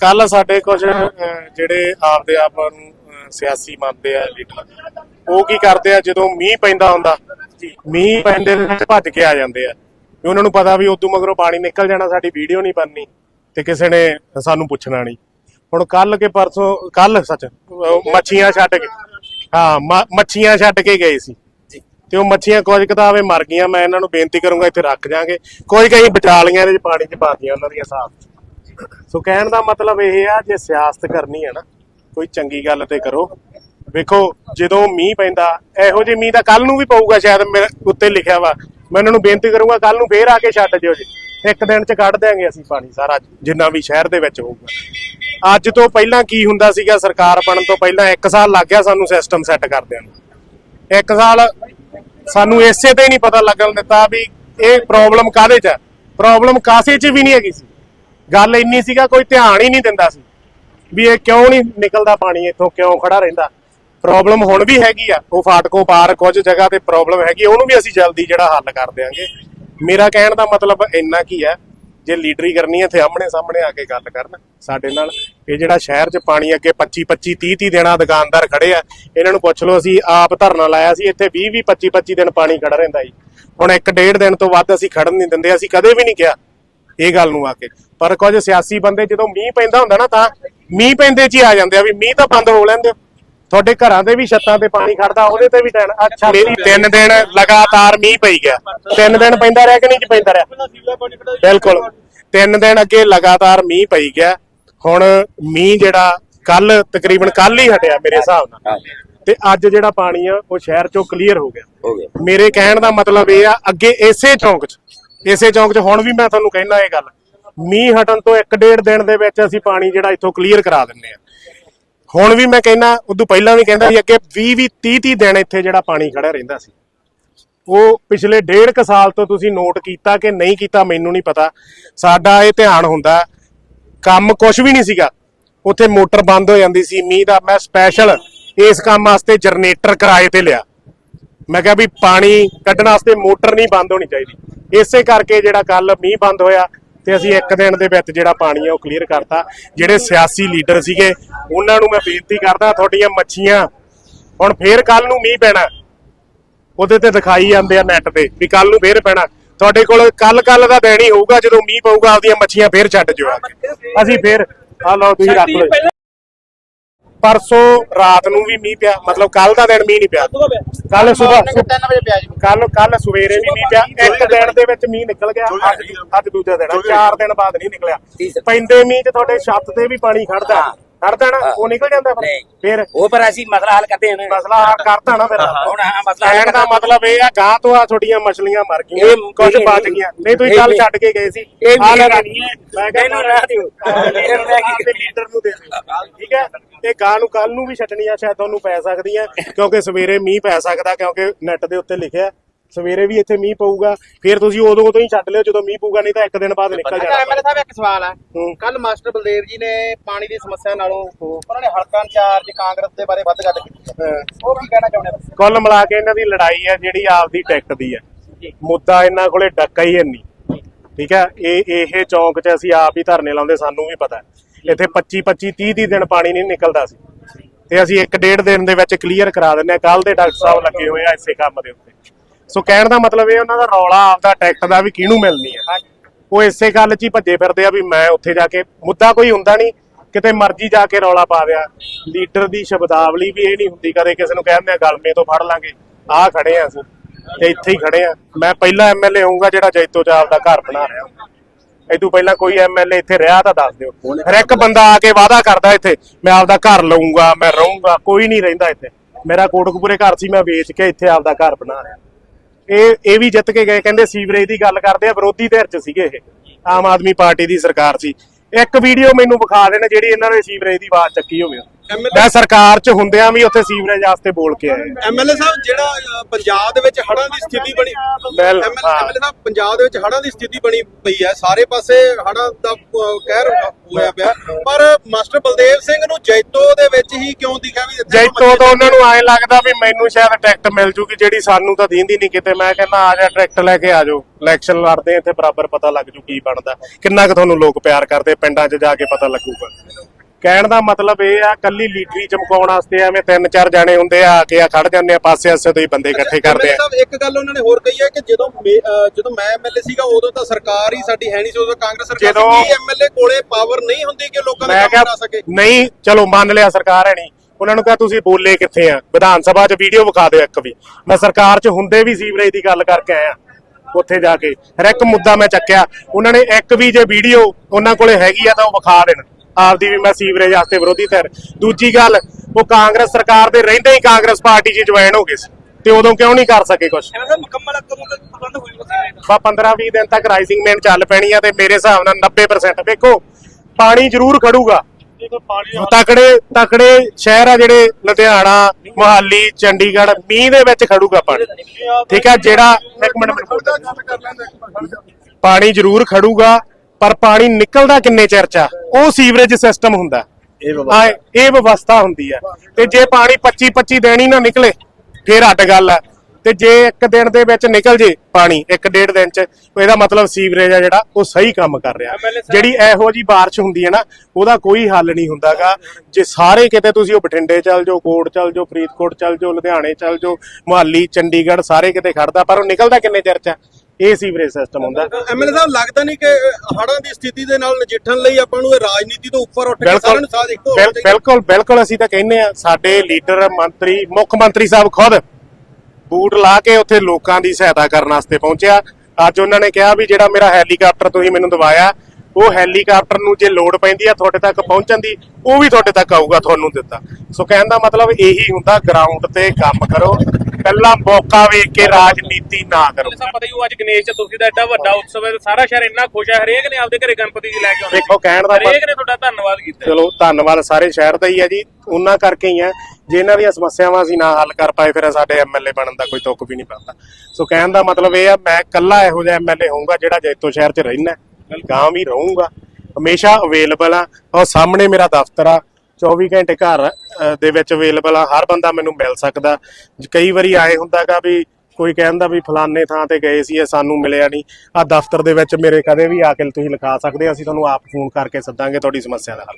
ਕੱਲ ਸਾਡੇ ਕੁਝ ਜਿਹੜੇ ਆਪਦੇ ਆਪ ਨੂੰ ਸਿਆਸੀ ਮੰਨਦੇ ਆ ਲੀਡਰ ਉਹ ਕੀ ਕਰਦੇ ਆ ਜਦੋਂ ਮੀਂਹ ਪੈਂਦਾ ਹੁੰਦਾ ਮੀਂਹ ਪੈਂਦੇ ਵਿੱਚ ਭੱਜ ਕੇ ਆ ਜਾਂਦੇ ਆ। ਵੀ ਉਹਨਾਂ ਨੂੰ ਪਤਾ ਵੀ ਉਦੋਂ ਮਗਰੋਂ ਪਾਣੀ ਨਿਕਲ ਜਾਣਾ ਸਾਡੀ ਵੀਡੀਓ ਨਹੀਂ ਬਣਨੀ ਤੇ ਕਿਸੇ ਨੇ ਸਾਨੂੰ ਪੁੱਛਣਾ ਨਹੀਂ। ਹੁਣ ਕੱਲ ਕੇ ਪਰਸੋਂ ਕੱਲ ਸੱਚ ਮੱਛੀਆਂ ਛੱਡ ਕੇ ਹਾਂ ਮੱਛੀਆਂ ਛੱਡ ਕੇ ਗਏ ਸੀ। ਤੇ ਉਹ ਮੱਛੀਆਂ ਕੁਝ ਕਿਤਾਬੇ ਮਰ ਗਈਆਂ ਮੈਂ ਇਹਨਾਂ ਨੂੰ ਬੇਨਤੀ ਕਰੂੰਗਾ ਇੱਥੇ ਰੱਖ ਜਾਾਂਗੇ ਕੋਈ ਕਈ ਬਚਾ ਲੀਆਂ ਇਹਦੇ ਚ ਪਾਣੀ ਚ ਪਾਤੀਆਂ ਉਹਨਾਂ ਦੀਆਂ ਸਾਫ਼। ਸੋ ਕਹਿਣ ਦਾ ਮਤਲਬ ਇਹ ਆ, ਜੇ ਸਿਆਸਤ ਕਰਨੀ ਹੈ ਨਾ, ਕੋਈ ਚੰਗੀ ਗੱਲ ਤੇ ਕਰੋ। ਵੇਖੋ, ਜਦੋਂ ਮੀਂਹ ਪੈਂਦਾ, ਇਹੋ ਜਿਹੇ ਮੀਂਹ ਤਾਂ ਕੱਲ ਨੂੰ ਵੀ ਪਊਗਾ ਸ਼ਾਇਦ ਮੇਰੇ ਉੱਤੇ ਲਿਖਿਆ ਵਾ। ਮੈਂ ਉਹਨਾਂ ਨੂੰ ਬੇਨਤੀ ਕਰੂੰਗਾ ਕੱਲ ਨੂੰ ਫੇਰ ਆ ਕੇ ਛੱਡ ਜਿਓ ਜੀ। ਇੱਕ ਦਿਨ ਚ ਕੱਢ ਦਿਆਂਗੇ ਅਸੀਂ ਪਾਣੀ ਸਾਰਾ, ਜਿੰਨਾ ਵੀ ਸ਼ਹਿਰ ਦੇ ਵਿੱਚ ਹੋਊਗਾ। ਅੱਜ ਤੋਂ ਪਹਿਲਾਂ ਕੀ ਹੁੰਦਾ ਸੀਗਾ, ਸਰਕਾਰ ਬਣਨ ਤੋਂ ਪਹਿਲਾਂ 1 ਸਾਲ ਲੱਗ ਗਿਆ ਸਾਨੂੰ ਸਿਸਟਮ ਸੈੱਟ ਕਰਦਿਆਂ ਨੂੰ। ਇੱਕ ਸਾਲ ਸਾਨੂੰ ਇਸੇ ਤੇ ਹੀ ਨਹੀਂ ਪਤਾ ਲੱਗਣ ਦਿੱਤਾ ਵੀ ਇਹ ਪ੍ਰੋਬਲਮ ਕਾਹਦੇ 'ਚ ਪ੍ਰੋਬਲਮ ਕਾਸੇ 'ਚ ਵੀ ਨਹੀਂ ਹੈਗੀ ਸੀ। ਗੱਲ ਇੰਨੀ ਸੀਗਾ, ਕੋਈ ਧਿਆਨ ਹੀ ਨਹੀਂ ਦਿੰਦਾ ਸੀ ਵੀ ਇਹ ਕਿਉਂ ਨਹੀਂ ਨਿਕਲਦਾ ਪਾਣੀ, ਇੱਥੋਂ ਕਿਉਂ ਖੜਾ ਰਹਿੰਦਾ। ਪ੍ਰੋਬਲਮ ਹੁਣ ਵੀ ਹੈਗੀ ਆ, ਉਹ ਫਾਟਕੋਂ ਪਾਰ ਕੁਝ ਜਗ੍ਹਾ ਤੇ ਪ੍ਰੋਬਲਮ ਹੈਗੀ, ਉਹਨੂੰ ਵੀ ਅਸੀਂ ਜਲਦੀ ਜਿਹੜਾ ਹੱਲ ਕਰ ਦਿਆਂਗੇ। ਮੇਰਾ ਕਹਿਣ ਦਾ ਮਤਲਬ ਇੰਨਾ ਕੀ ਹੈ ਜੇ ਲੀਡਰੀ ਕਰਨੀ ਹੈ ਤੇ ਆਮਣੇ ਸਾਹਮਣੇ ਆ ਕੇ ਗੱਲ ਕਰਨ ਸਾਡੇ ਨਾਲ। ਇਹ ਜਿਹੜਾ ਸ਼ਹਿਰ 'ਚ ਪਾਣੀ ਅੱਗੇ 25 25 30 30 ਦਿਨਾਂ ਦੁਕਾਨਦਾਰ ਖੜੇ ਆ, ਇਹਨਾਂ ਨੂੰ ਪੁੱਛ ਲਓ, ਅਸੀਂ ਆਪ ਧਰਨਾ ਲਾਇਆ ਸੀ, ਇੱਥੇ 20 20 25 25 ਦਿਨ ਪਾਣੀ ਖੜਾ ਰਹਿੰਦਾ ਜੀ। ਹੁਣ ਇੱਕ ਡੇਢ ਦਿਨ ਤੋਂ ਵੱਧ ਅਸੀਂ ਖੜਨ ਨਹੀਂ ਦਿੰਦੇ, ਅਸੀਂ ਕਦੇ ਵੀ ਨਹੀਂ ਕਿਹਾ ਇਹ ਗੱਲ ਨੂੰ ਆ ਕੇ। ਪਰ ਕੁਝ ਸਿਆਸੀ ਬੰਦੇ ਜਦੋਂ ਮੀਂਹ ਪੈਂਦਾ ਹੁੰਦਾ ਨਾ ਤਾਂ ਮੀਂਹ ਪੈਂਦੇ 'ਚ ਹੀ ਆ ਜਾਂਦੇ ਆ ਵੀ ਮੀਂਹ ਤਾਂ ਬੰਦ ਹੋ ਲੈਂਦੇ ਤੁਹਾਡੇ ਘਰਾਂ ਦੇ ਵੀ ਛੱਤਾਂ ਤੇ ਪਾਣੀ ਖੜਦਾ ਉਹਦੇ ਤੇ ਵੀ ਟੈਨ ਅੱਛਾ ਤਿੰਨ ਦਿਨ ਲਗਾਤਾਰ ਮੀਂਹ ਪਈ ਗਿਆ। ਤਿੰਨ ਦਿਨ ਪੈਂਦਾ ਰਿਹਾ ਕਿ ਨਹੀਂ ਪੈਂਦਾ ਰਿਹਾ? ਬਿਲਕੁਲ। ਤਿੰਨ ਦਿਨ ਅੱਗੇ ਲਗਾਤਾਰ ਮੀਂਹ ਪਈ ਗਿਆ। ਹੁਣ ਮੀਂਹ ਜਿਹੜਾ ਕੱਲ ਤਕਰੀਬਨ ਕੱਲ ਹੀ ਹਟਿਆ ਮੇਰੇ ਹਿਸਾਬ ਨਾਲ। ਤੇ ਅੱਜ ਜਿਹੜਾ ਪਾਣੀ ਆ ਉਹ ਸ਼ਹਿਰ ਚੋਂ ਕਲੀਅਰ ਹੋ ਗਿਆ। ਹੋ ਗਿਆ। ਮੇਰੇ ਕਹਿਣ ਦਾ ਮਤਲਬ ਇਹ ਆ ਅੱਗੇ ਇਸੇ ਚੌਂਕ 'ਚ ਇਸੇ ਚੌਂਕ 'ਚ ਹੁਣ ਵੀ ਮੈਂ ਤੁਹਾਨੂੰ ਕਹਿਣਾ ਇਹ ਗੱਲ, ਮੀਂਹ ਹਟਣ ਤੋਂ ਇੱਕ ਡੇਢ ਦਿਨ ਦੇ ਵਿੱਚ ਅਸੀਂ ਪਾਣੀ ਜਿਹੜਾ ਇੱਥੋਂ ਕਲੀਅਰ ਕਰਾ ਦਿੰਨੇ ਆ ਹੁਣ ਵੀ ਮੈਂ ਕਹਿਣਾ ਉਦੋਂ ਪਹਿਲਾਂ ਵੀ ਕਹਿੰਦਾ ਸੀ ਅੱਗੇ 20 20 30 30 ਦਿਨ ਇੱਥੇ ਜਿਹੜਾ ਪਾਣੀ ਖੜਾ ਰਹਿੰਦਾ ਸੀ। ਉਹ ਪਿਛਲੇ ਡੇਢ ਕ ਸਾਲ ਤੋਂ ਤੁਸੀਂ ਨੋਟ ਕੀਤਾ ਕਿ ਨਹੀਂ ਕੀਤਾ, ਮੈਨੂੰ ਨਹੀਂ ਪਤਾ। ਸਾਡਾ ਇਹ ਧਿਆਨ ਹੁੰਦਾ, ਕੰਮ ਕੁਝ ਵੀ ਨਹੀਂ ਸੀਗਾ। ਉੱਥੇ ਮੋਟਰ ਬੰਦ ਹੋ ਜਾਂਦੀ ਸੀ, ਮੀਂਹ ਦਾ ਮੈਂ ਸਪੈਸ਼ਲ ਇਸ ਕੰਮ ਵਾਸਤੇ ਜਨਰੇਟਰ ਕਿਰਾਏ ਤੇ ਲਿਆ। ਮੈਂ ਕਿਹਾ ਵੀ ਪਾਣੀ ਕੱਢਣ ਵਾਸਤੇ ਮੋਟਰ ਨਹੀਂ ਬੰਦ ਹੋਣੀ ਚਾਹੀਦੀ। ਇਸੇ ਕਰਕੇ ਜਿਹੜਾ ਕੱਲ ਮੀਂਹ ਬੰਦ ਹੋਇਆ ਤੇ ਅਸੀਂ ਇੱਕ ਦਿਨ ਦੇ ਵਿੱਚ ਜਿਹੜਾ ਪਾਣੀ ਆ ਉਹ ਕਲੀਅਰ ਕਰਤਾ। ਜਿਹੜੇ ਸਿਆਸੀ ਲੀਡਰ ਸੀਗੇ, ਉਹਨਾਂ ਨੂੰ ਮੈਂ ਬੇਨਤੀ ਕਰਦਾ, ਤੁਹਾਡੀਆਂ ਮੱਛੀਆਂ, ਹੁਣ ਫੇਰ ਕੱਲ ਨੂੰ ਮੀਂਹ ਪੈਣਾ। ਉਹਦੇ ਤੇ ਦਿਖਾਈ ਜਾਂਦੇ ਆ ਨੈਟ ਤੇ ਵੀ ਕੱਲ ਨੂੰ ਫੇਰ ਪੈਣਾ। ਤੁਹਾਡੇ ਕੋਲ ਕੱਲ ਕੱਲ ਦਾ ਦੇਣੀ ਹੋਊਗਾ, ਜਦੋਂ ਮੀਂਹ ਪਊਗਾ, ਆਪਦੀਆਂ ਮੱਛੀਆਂ ਫੇਰ ਛੱਡ ਜਿਓ ਆ ਕੇ। ਅਸੀਂ ਫੇਰ ਆ ਲਓ ਤੁਸੀਂ ਰੱਖ ਲਓ। ਪਰਸੋਂ ਰਾਤ ਨੂੰ ਵੀ ਮੀਂਹ ਪਿਆ ਮਤਲਬ ਕੱਲ ਦਾ ਦਿਨ ਮੀਂਹ ਨਹੀਂ ਪਿਆ। ਕੱਲ ਸਵੇਰ 3 ਵਜੇ ਪਿਆ ਜੀ। ਕੱਲ ਕੱਲ ਸਵੇਰੇ ਵੀ ਮੀਂਹ ਪਿਆ ਇੱਕ ਦਿਨ ਦੇ ਵਿੱਚ ਮੀਂਹ ਨਿਕਲ ਗਿਆ ਅੱਜ ਅੱਜ ਦੂਜਾ ਦਿਨ ਆ, ਚਾਰ ਦਿਨ ਬਾਅਦ ਨਹੀਂ ਨਿਕਲਿਆ। ਪੈਂਦੇ ਮੀਂਹ ਤੇ ਤੁਹਾਡੇ ਛੱਤ ਤੇ ਵੀ ਪਾਣੀ ਖੜਦਾ ਖੜਦਾ ਨਾ ਉਹ ਨਿਕਲ ਜਾਂਦਾ ਫਿਰ? ਨਹੀਂ। ਫਿਰ? ਉਹ ਪਰ ਅਸੀਂ ਮਸਲਾ ਹੱਲ ਕਰਦੇ ਹਾਂ। ਮਸਲਾ ਹੱਲ ਕਰਤਾ ਨਾ ਫਿਰ। ਹੁਣ ਹਾਂ ਮਸਲਾ ਹੱਲ ਕਹਿਣ ਦਾ ਮਤਲਬ ਇਹ ਆ ਗਾਂ ਤੋਂ ਆ ਛੋਟੀਆਂ ਮਛਲੀਆਂ ਮਰ ਗਈਆਂ ਇਹ ਕੁਝ ਇਹ ਬਚ। ਗਈਆਂ। ਨਹੀਂ ਤੁਸੀਂ ਇਹ ਕੱਲ। ਛੱਡ ਕੇ ਗਏ ਸੀ। ਇਹ ਆਹ ਲੈ ਮੇਰੇ। ਨਹੀਂ ਹੈ। ਮੈਂ ਕਿਹਾ ਇਹਨੂੰ ਰਹਿ ਦਿਓ। ਇਹਨੂੰ ਰਹਿ ਕੇ- ਲੀਡਰ ਨੂੰ ਦੇ ਦਿਓ। ਠੀਕ ਹੈ? ਇਹ ਗਾਂ ਨੂੰ ਕੱਲ ਨੂੰ ਵੀ ਛੱਡਣੀਆਂ ਸ਼ਾਇਦ ਤੁਹਾਨੂੰ ਪੈ ਸਕਦੀਆਂ ਕਿਉਂਕਿ ਸਵੇਰੇ ਮੀਂਹ ਪੈ ਸਕਦਾ ਕਿਉਂਕਿ ਨੈਟ ਦੇ ਉੱਤੇ ਲਿਖਿਆ। ਸਵੇਰੇ ਵੀ ਇੱਥੇ ਮੀਂਹ ਪਊਗਾ ਫਿਰ ਤੁਸੀਂ ਉਦੋਂ ਤੋਂ ਹੀ ਛੱਡ ਲਿਓ ਜਦੋਂ ਮੀਂਹ ਪਊਗਾ ਨਹੀਂ ਤਾਂ ਇੱਕ ਦਿਨ ਬਾਅਦ ਨਿਕਲ ਜਾਣਾ। ਐਮਐਲਏ ਸਾਹਿਬ ਇੱਕ ਸਵਾਲ ਹੈ ਹੂੰ। ਕੱਲ ਮਾਸਟਰ ਬਲਦੇਵ ਜੀ ਨੇ ਪਾਣੀ ਦੀ ਸਮੱਸਿਆ ਨਾਲੋਂ ਉਹਨਾਂ ਨੇ ਹਲਕਾ ਇੰਚਾਰਜ ਕਾਂਗਰਸ ਦੇ ਬਾਰੇ ਵੱਧ ਗੱਲ ਕੀਤੀ। ਹੈ। ਹਾਂ। ਉਹ ਕੀ ਕਹਿਣਾ ਚਾਹੁੰਦੇ ਕੁੱਲ ਮਿਲਾ ਕੇ ਇਹਨਾਂ ਦੀ ਲੜਾਈ ਹੈ ਜਿਹੜੀ ਆਪਦੀ ਟਿਕਟ ਦੀ ਹੈ। ਮੁੱਦਾ ਇਹਨਾਂ ਕੋਲੇ ਡੱਕਾ ਹੀ ਨਹੀਂ। ਠੀਕ ਹੈ? ਇਹ ਇਹ ਚੌਂਕ 'ਚ ਅਸੀਂ ਆਪ ਹੀ ਧਰਨੇ ਲਾਉਂਦੇ ਸਾਨੂੰ ਵੀ ਪਤਾ ਹੈ। ਇੱਥੇ 25 25 30 30 ਦਿਨ ਪਾਣੀ ਨਹੀਂ ਨਿਕਲਦਾ ਸੀ। ਤੇ ਅਸੀਂ ਇੱਕ ਡੇਢ ਦਿਨ ਦੇ ਵਿੱਚ ਕਲੀਅਰ ਕਰਾ ਦਿੰਨੇ ਆ ਕੱਲ ਦੇ ਡਾਕਟਰ ਸਾਹਿਬ ਲੱਗੇ ਹੋਏ ਆ ਇਸੇ ਕੰਮ ਦੇ ਉੱਤੇ। ਸੋ ਕਹਿਣ ਦਾ ਮਤਲਬ ਇਹ, ਉਹਨਾਂ ਦਾ ਰੌਲਾ ਆਪਦਾ ਟਿਕਟ ਦਾ ਵੀ ਕਿਹਨੂੰ ਮਿਲਣੀ ਹੈ? ਉਹ ਇਸੇ ਗੱਲ 'ਚ ਹੀ ਭੱਜੇ ਫਿਰਦੇ ਆ ਵੀ ਮੈਂ ਉੱਥੇ ਜਾ ਕੇ, ਮੁੱਦਾ ਕੋਈ ਹੁੰਦਾ ਨਹੀਂ। ਕਿਤੇ ਮਰਜ਼ੀ ਜਾ ਕੇ ਰੌਲਾ ਪਾ ਦਿਆ। ਲੀਡਰ ਦੀ ਸ਼ਬਦਾਵਲੀ ਵੀ ਇਹ ਨਹੀਂ ਹੁੰਦੀ ਕਦੇ ਕਿਸੇ ਨੂੰ ਕਹਿੰਦੇ ਆ ਗਲਮੇ ਤੋਂ ਫੜ ਲਾਂਗੇ। ਆਹ ਖੜੇ ਆ ਅਸੀਂ। ਤੇ ਇੱਥੇ ਹੀ ਖੜੇ ਆ। ਮੈਂ ਪਹਿਲਾ ਐਮਐਲਏ ਹੋਊਗਾ ਜਿਹੜਾ ਜੈਤੋ ਚ ਆਪਦਾ ਘਰ ਬਣਾ ਰਿਹਾ। ਇਦੋਂ ਪਹਿਲਾਂ ਕੋਈ ਐਮਐਲਏ ਇੱਥੇ ਰਿਹਾ ਤਾਂ ਦੱਸ ਦਿਓ। ਹਰ ਇੱਕ ਬੰਦਾ ਆ ਕੇ ਵਾਅਦਾ ਕਰਦਾ ਇੱਥੇ ਮੈਂ ਆਪਦਾ ਘਰ ਲਊਂਗਾ ਮੈਂ ਰਹੂੰਗਾ ਕੋਈ ਨਹੀਂ ਰਹਿੰਦਾ ਇੱਥੇ। ਮੇਰਾ ਕੋਟਕਪੂਰੇ ਘਰ ਸੀ ਮੈਂ ਵੇਚ ਕੇ ਇੱਥੇ ਆਪਦਾ ਘਰ ਬਣਾ ਰਿਹਾ ਇਹ ਇਹ ਵੀ ਜਿੱਤ ਕੇ ਗਏ ਕਹਿੰਦੇ ਸੀਵਰੇਜ ਦੀ ਗੱਲ ਕਰਦੇ ਆ ਵਿਰੋਧੀ ਧਿਰ ਚ ਸੀਗੇ ਇਹ। ਆਮ ਆਦਮੀ ਪਾਰਟੀ ਦੀ ਸਰਕਾਰ ਸੀ। ਇੱਕ ਵੀਡੀਓ ਮੈਨੂੰ ਵਿਖਾ ਦੇਣ ਜਿਹੜੀ ਇਹਨਾਂ ਨੇ ਸੀਵਰੇਜ ਦੀ ਆਵਾਜ਼ ਚੱਕੀ ਹੋਵੇ। ਮੈਂ ਸਰਕਾਰ 'ਚ ਹੁੰਦਿਆਂ ਵੀ ਉੱਥੇ ਸੀਵਰੇਜ ਵਾਸਤੇ ਬੋਲ ਕੇ ਆਇਆ। ਐਮਐਲਏ ਸਾਹਿਬ ਜਿਹੜਾ ਅ, ਪੰਜਾਬ ਦੇ ਵਿੱਚ ਹੜ੍ਹਾਂ ਦੀ ਸਥਿਤੀ ਬਣੀ ਬਿਲ- ਐਮਐਲਏ ਹਾਂ। ਸਾਹਿਬ ਪੰਜਾਬ ਦੇ ਵਿੱਚ ਹੜ੍ਹਾਂ ਦੀ ਸਥਿਤੀ ਬਣੀ ਪਈ ਹੈ। ਸਾਰੇ ਪਾਸੇ ਹੜ੍ਹਾਂ ਦਾ ਅ, ਕਹਿਰ ਹੋਇਆ ਪਿਆ। ਪਰ ਮਾਸਟਰ ਬਲਦੇਵ ਸਿੰਘ ਨੂੰ ਜੈਤੋ ਦੇ ਵਿੱਚ ਹੀ ਕਿਉਂ ਦਿਖਿਆ ਵੀ ਇੱਥੇ ਜੈਤੋ ਤੋਂ ਉਹਨਾਂ ਨੂੰ ਐਂ ਲੱਗਦਾ ਵੀ ਮੈਨੂੰ ਸ਼ਾਇਦ ਟਿਕਟ ਮਿਲ ਜੂਗੀ ਜਿਹੜੀ ਸਾਨੂੰ ਤਾਂ ਦੀਂਦੀ ਨਹੀਂ ਕਿਤੇ। ਮੈਂ ਕਹਿੰਦਾ ਆ ਜਾ ਟਿਕਟ ਲੈ ਕੇ ਆ ਜਾਓ। ਇਲੈਕਸ਼ਨ ਲੜਦੇ ਆ, ਇੱਥੇ ਬਰਾਬਰ ਪਤਾ ਲੱਗ ਜੂ ਕੀ ਬਣਦਾ। ਕਿੰਨਾ ਕੁ ਤੁਹਾਨੂੰ ਲੋਕ ਪਿਆਰ ਕਰਦੇ ਪਿੰਡਾਂ 'ਚ ਜਾ ਕੇ ਪਤਾ ਲੱਗੂਗਾ। ਕਹਿਣ ਦਾ ਮਤਲਬ ਇਹ ਆ ਕੱਲੀ ਲੀਡਰੀ ਚਮਕਾਉਣ ਵਾਸਤੇ ਐਵੇਂ ਤਿੰਨ ਚਾਰ ਜਾਣੇ ਹੁੰਦੇ ਆ ਆ ਕੇ ਆ ਖੜ ਜਾਂਦੇ ਆ ਪਾਸੇ ਆਸੇ ਤੋਂ ਹੀ ਬੰਦੇ ਇਕੱਠੇ ਕਰਦੇ ਆ। ਸਾਹਿਬ ਇੱਕ ਗੱਲ ਉਹਨਾਂ ਨੇ ਹੋਰ ਕਹੀ ਹੈ ਕਿ ਜਦੋਂ ਮੇ- ਜਦੋਂ ਮੈਂ ਐਮਐਲਏ ਸੀਗਾ ਉਦੋਂ ਤਾਂ ਸਰਕਾਰ ਹੀ ਸਾਡੀ ਹੈ ਨਹੀਂ ਸੀ ਉਦੋਂ ਕਾਂਗਰਸ ਸਰਕਾਰ ਜਦੋਂ- ਸੀ। ਐਮਐਲਏ ਕੋਲੇ ਪਾਵਰ ਨਹੀਂ ਹੁੰਦੀ ਕਿ ਲੋਕਾਂ ਦੇ ਮੈਂ ਕੰਮ ਕਰਾ ਸਕੇ? ਨਹੀਂ ਚਲੋ ਮੰਨ ਲਿਆ ਸਰਕਾਰ ਹੈ ਨਹੀਂ। ਉਹਨਾਂ ਨੂੰ ਕਿਹਾ ਤੁਸੀਂ ਬੋਲੇ ਕਿੱਥੇ ਆ? ਵਿਧਾਨ ਸਭਾ 'ਚ ਵੀਡੀਓ ਵਿਖਾ ਦਿਓ ਇੱਕ ਵੀ। ਮੈਂ ਸਰਕਾਰ 'ਚ ਹੁੰਦੇ ਵੀ ਸੀਵਰੇਜ ਦੀ ਗੱਲ ਕਰਕੇ ਆਇਆ ਉੱਥੇ ਜਾ ਕੇ। ਹਰ ਇੱਕ ਮੁੱਦਾ ਮੈਂ ਚੱਕਿਆ। ਉਹਨਾਂ ਨੇ ਇੱਕ ਵੀ ਜੇ ਵੀਡੀਓ ਉਹਨਾਂ ਕੋਲੇ ਹੈਗੀ ਆ ਤਾਂ ਉਹ ਵਿਖਾ ਦੇਣ। ਆਪਦੀ ਵੀ ਮੈਂ ਸੀਵਰੇਜ ਵਾਸਤੇ ਵਿਰੋਧੀ ਧਿਰ। ਦੂਜੀ ਗੱਲ ਉਹ ਕਾਂਗਰਸ ਸਰਕਾਰ ਦੇ ਰਹਿੰਦੇ ਹੀ ਕਾਂਗਰਸ ਪਾਰਟੀ 'ਚ ਜੁਆਇਨ ਹੋ ਗਏ ਸੀ। ਤੇ ਉਦੋਂ ਕਿਉਂ ਨਹੀਂ ਕਰ ਸਕੇ ਕੁਝ ਮੁਕੰਮਲ ਕਦੋਂ ਤੱਕ ਪ੍ਰਬੰਧ ਹੋਈ ਬਾ 15 20 ਦਿਨ ਤੱਕ ਰਾਈਜ਼ਿੰਗ ਮੇਨ ਚੱਲ ਪੈਣੀ ਆ ਤੇ ਮੇਰੇ ਹਿਸਾਬ ਨਾਲ 90% ਵੇਖੋ ਪਾਣੀ ਜ਼ਰੂਰ ਖੜੂਗਾ। ਤਕੜੇ ਤਕੜੇ ਸ਼ਹਿਰ ਆ ਜਿਹੜੇ ਲੁਧਿਆਣਾ ਮੁਹਾਲੀ ਚੰਡੀਗੜ੍ਹ ਮੀਂਹ ਦੇ ਵਿੱਚ ਖੜੂਗਾ ਪਾਣੀ। ਠੀਕ ਆ ਜਿਹੜਾ ਇੱਕ ਮਿੰਟ। ਪਾਣੀ ਜ਼ਰੂਰ ਖੜੂਗਾ। ਪਰ ਪਾਣੀ ਨਿਕਲਦਾ ਕਿੰਨੇ ਚਿਰ ਚ ਆ? ਉਹ ਸੀਵਰੇਜ ਸਿਸਟਮ ਹੁੰਦਾ। ਆ ਇਹ ਵਿਵਸਥਾ ਹੁੰਦੀ ਆ। ਤੇ ਜੇ ਪਾਣੀ 25 25 ਦਿਨ ਹੀ ਨਾ ਨਿਕਲੇ ਫੇਰ ਅੱਡ ਗੱਲ ਆ। ਤੇ ਜੇ ਇੱਕ ਦਿਨ ਦੇ ਵਿੱਚ ਨਿਕਲ ਜੇ ਪਾਣੀ ਇੱਕ ਡੇਢ ਦਿਨ ਚ ਇਹਦਾ ਮਤਲਬ ਸੀਵਰੇਜ ਆ ਜਿਹੜਾ ਉਹ ਸਹੀ ਕੰਮ ਕਰ ਰਿਹਾ। ਜਿਹੜੀ ਇਹੋ ਜੀ ਬਾਰਿਸ਼ ਹੁੰਦੀ ਹੈ ਨਾ ਉਹਦਾ ਕੋਈ ਹੱਲ ਨਹੀਂ ਹੁੰਦਾਗਾ। ਜੇ ਸਾਰੇ ਕਿਤੇ ਤੁਸੀਂ ਉਹ ਬਠਿੰਡੇ ਚੱਲ ਜਾਓ ਕੋਟ ਚੱਲ ਜਾਓ ਫਰੀਦਕੋਟ ਚੱਲ ਜਾਓ ਲੁਧਿਆਣੇ ਚੱਲ ਜਾਓ ਮੁਹਾਲੀ ਚੰਡੀਗੜ੍ਹ ਸਾਰੇ ਕਿਤੇ ਖੜਦਾ ਪਰ ਉਹ ਨਿਕਲਦਾ ਕਿੰਨੇ ਚਿਰ ਚ ਆ? ਇਹ ਸੀਵਰੇਜ ਸਿਸਟਮ ਹੁੰਦਾ। ਐਮਐਲਏ ਸਾਹਿਬ ਲੱਗਦਾ ਨਹੀਂ ਕਿ ਹੜ੍ਹਾਂ ਦੀ ਸਥਿਤੀ ਦੇ ਨਾਲ ਨਜਿੱਠਣ ਲਈ ਆਪਾਂ ਨੂੰ ਇਹ ਰਾਜਨੀਤੀ ਤੋਂ ਉੱਪਰ ਉੱਠ ਕੇ ਸਾਰਿਆਂ ਨੂੰ ਸਾਥ ਇੱਕੋ। ਬਿਲਕੁਲ ਬਿਲਕੁਲ ਅਸੀਂ ਤਾਂ ਕਹਿੰਦੇ ਆ ਸਾਡੇ ਲੀਡਰ ਮੰਤਰੀ ਮੁੱਖ ਮੰਤਰੀ ਸਾਹਿਬ ਖੁਦ ਬੂਟ ਲਾ ਕੇ ਉੱਥੇ ਲੋਕਾਂ ਦੀ ਸਹਾਇਤਾ ਕਰਨ ਵਾਸਤੇ ਪਹੁੰਚਿਆ। ਅੱਜ ਉਹਨਾਂ ਨੇ ਕਿਹਾ ਵੀ ਜਿਹੜਾ ਮੇਰਾ ਹੈਲੀਕਾਪਟਰ ਤੁਸੀਂ ਮੈਨੂੰ ਦਵਾਇਆ ਉਹ ਹੈਲੀਕਾਪਟਰ ਨੂੰ ਜੇ ਲੋੜ ਪੈਂਦੀ ਆ ਤੁਹਾਡੇ ਤੱਕ ਪਹੁੰਚਣ ਦੀ ਉਹ ਵੀ ਤੁਹਾਡੇ ਤੱਕ ਆਊਗਾ ਤੁਹਾਨੂੰ ਦਿੱਤਾ। ਸੋ ਕਹਿਣ ਦਾ ਮਤਲਬ ਇਹੀ ਹੁੰਦਾ ਗਰਾਊਂਡ ਤੇ ਕੰਮ ਕਰੋ। ਕੱਲਾ ਮੌਕਾ ਵੇਖ ਕੇ ਰਾਜਨੀਤੀ ਨਾ ਕਰੋ। ਸਭ ਪਤਾ ਹੀ ਉਹ ਅੱਜ ਗਣੇਸ਼ ਚਤੁਰਥੀ ਦਾ ਐਡਾ ਵੱਡਾ ਉਤਸਵ ਹੈ ਸਾਰਾ ਸ਼ਹਿਰ ਇੰਨਾ ਖੁਸ਼ ਹੈ ਹਰੇਕ ਨੇ ਆਪਦੇ ਘਰੇ ਗਣਪਤੀ ਜੀ ਲੈ ਕੇ ਆਉਂਦੇ ਵੇਖੋ ਕਹਿਣ ਦਾ ਹਰੇਕ ਨੇ ਤੁਹਾਡਾ ਧੰਨਵਾਦ ਕੀਤਾ। ਚਲੋ ਧੰਨਵਾਦ ਸਾਰੇ ਸ਼ਹਿਰ ਦਾ ਹੀ ਹੈ ਜੀ। ਉਹਨਾਂ ਕਰਕੇ ਹੀ ਹੈ। ਜੇ ਇਹਨਾਂ ਦੀਆਂ ਸਮੱਸਿਆਵਾਂ ਅਸੀਂ ਨਾ ਹੱਲ ਕਰ ਪਾਏ ਫਿਰ ਸਾਡੇ ਐਮਐਲਏ ਬਣਨ ਦਾ ਕੋਈ ਤੁੱਕ ਵੀ ਨਹੀਂ ਬਣਦਾ ਸੋ ਕਹਿਣ ਦਾ ਮਤਲਬ ਇਹ ਆ ਮੈਂ ਇਕੱਲਾ ਇਹੋ ਜਿਹਾ ਐਮਐਲਏ ਹੋਊਂਗਾ ਜਿਹੜਾ ਜੈਤੋ ਸ਼ਹਿਰ 'ਚ ਰਹਿਣਾ ਗਾਂ ਵੀ ਰਹੂੰਗਾ। ਹਮੇਸ਼ਾ ਅਵੇਲੇਬਲ ਆ। ਉਹ ਸਾਹਮਣੇ ਮੇਰਾ ਦਫ਼ਤਰ ਆ। 24 ਘੰਟੇ ਘਰ ਦੇ ਵਿੱਚ ਅਵੇਲੇਬਲ ਆ, ਹਰ ਬੰਦਾ ਮੈਨੂੰ ਮਿਲ ਸਕਦਾ। ਕਈ ਵਾਰੀ ਆਏ ਹੁੰਦਾਗਾ ਵੀ ਕੋਈ ਕਹਿੰਦਾ ਵੀ ਫਲਾਣੇ ਥਾਂ ਤੇ ਗਏ ਸੀ, ਇਹ ਸਾਨੂੰ ਮਿਲਿਆ ਨਹੀਂ। ਆ ਦਫ਼ਤਰ ਦੇ ਵਿੱਚ ਮੇਰੇ ਕਦੇ ਵੀ ਆ ਕੇ ਤੁਸੀਂ ਲਿਖਾ ਸਕਦੇ ਅਸੀਂ ਤੁਹਾਨੂੰ ਆਪ ਫੋਨ ਕਰਕੇ ਸੱਦਾਂਗੇ, ਤੁਹਾਡੀ ਸਮੱਸਿਆ ਦਾ ਹੱਲ